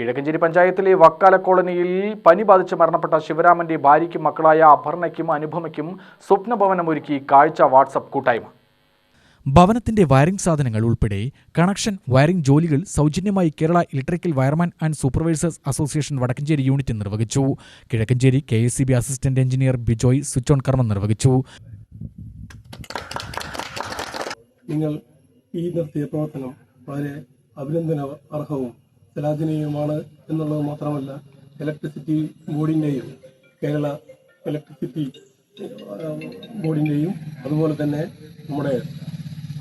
കിഴക്കഞ്ചേരി പഞ്ചായത്തിലെ വക്കാല കോളനിയിൽ പനി ബാധിച്ച് മരണപ്പെട്ട ശിവരാമന്റെ ഭാര്യയ്ക്കും മക്കളായ അപർണയ്ക്കും അനുപമയ്ക്കും സ്വപ്നഭവനം ഒരുക്കി കാഴ്ച വാട്സപ്പ് കൂട്ടായ്മ. ഭവനത്തിന്റെ വയറിംഗ് സാധനങ്ങൾ ഉൾപ്പെടെ കണക്ഷൻ വയറിംഗ് ജോലികൾ സൗജന്യമായി Kerala electrical wireman and supervisors association Vadakkanchery unit നിർവഹിച്ചു. Kizhakkanchery K S C B assistant engineer Bijoy switch on കർമ്മം നിർവഹിച്ചു. നിങ്ങൾ ഈ നടത്തിയ പ്രവർത്തനം വളരെ അഭിനന്ദന അർഹവും ശ്ലാഘനീയവുമാണ് എന്നുള്ളത് മാത്രമല്ല ഇലക്ട്രിസിറ്റി ബോർഡിന്റെയും കേരള ഇലക്ട്രിസിറ്റി ബോർഡിന്റെയും അതുപോലെ തന്നെ നമ്മുടെ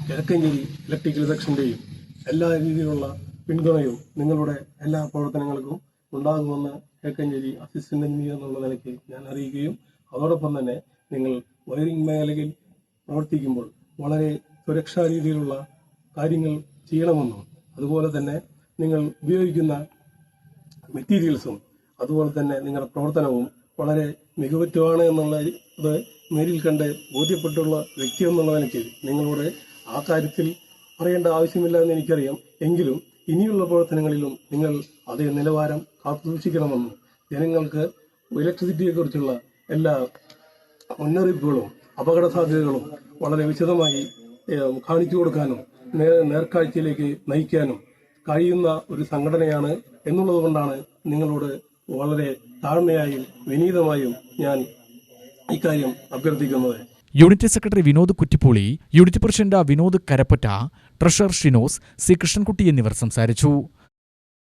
കിഴക്കഞ്ചേരി ഇലക്ട്രിക്കൽ സെക്ഷന്റെയും എല്ലാ രീതിയിലുള്ള പിന്തുണയും നിങ്ങളുടെ എല്ലാ പ്രവർത്തനങ്ങൾക്കും ഉണ്ടാകുമെന്ന് കിഴക്കഞ്ചേരി അസിസ്റ്റന്റ് എഞ്ചിനീയർ എന്നുള്ള നിലയ്ക്ക് ഞാൻ അറിയിക്കുകയും അതോടൊപ്പം തന്നെ നിങ്ങൾ വയറിംഗ് മേഖലയിൽ പ്രവർത്തിക്കുമ്പോൾ വളരെ സുരക്ഷാ രീതിയിലുള്ള കാര്യങ്ങൾ ചെയ്യണമെന്നും അതുപോലെ തന്നെ നിങ്ങൾ ഉപയോഗിക്കുന്ന മെറ്റീരിയൽസും അതുപോലെ തന്നെ നിങ്ങളുടെ പ്രവർത്തനവും വളരെ മികവുറ്റമാണ് എന്നുള്ള ഇത് നേരിൽ കണ്ട് ബോധ്യപ്പെട്ടുള്ള വ്യക്തി എന്നുള്ള നിലയ്ക്ക് നിങ്ങളോട് ആ കാര്യത്തിൽ പറയേണ്ട ആവശ്യമില്ല എന്ന് എനിക്കറിയാം. എങ്കിലും ഇനിയുള്ള പ്രവർത്തനങ്ങളിലും നിങ്ങൾ അതേ നിലവാരം കാത്തുസൂക്ഷിക്കണമെന്നും ജനങ്ങൾക്ക് ഇലക്ട്രിസിറ്റിയെക്കുറിച്ചുള്ള എല്ലാ മുന്നറിയിപ്പുകളും അപകട സാധ്യതകളും വളരെ വിശദമായി കാണിച്ചു കൊടുക്കാനും നേർക്കാഴ്ചയിലേക്ക് നയിക്കാനും കഴിയുന്ന ഒരു സംഘടനയാണ് എന്നുള്ളത് കൊണ്ടാണ് നിങ്ങളോട് വളരെ താഴ്മയായും വിനീതമായും ഞാൻ ഇക്കാര്യം അഭ്യർത്ഥിക്കുന്നത്. Unit secretary Vinod Kuttippuli unit president Vinod Karappatta treasurer Shinos C Krishnankutty എന്നിവർ സംസാരിച്ചു.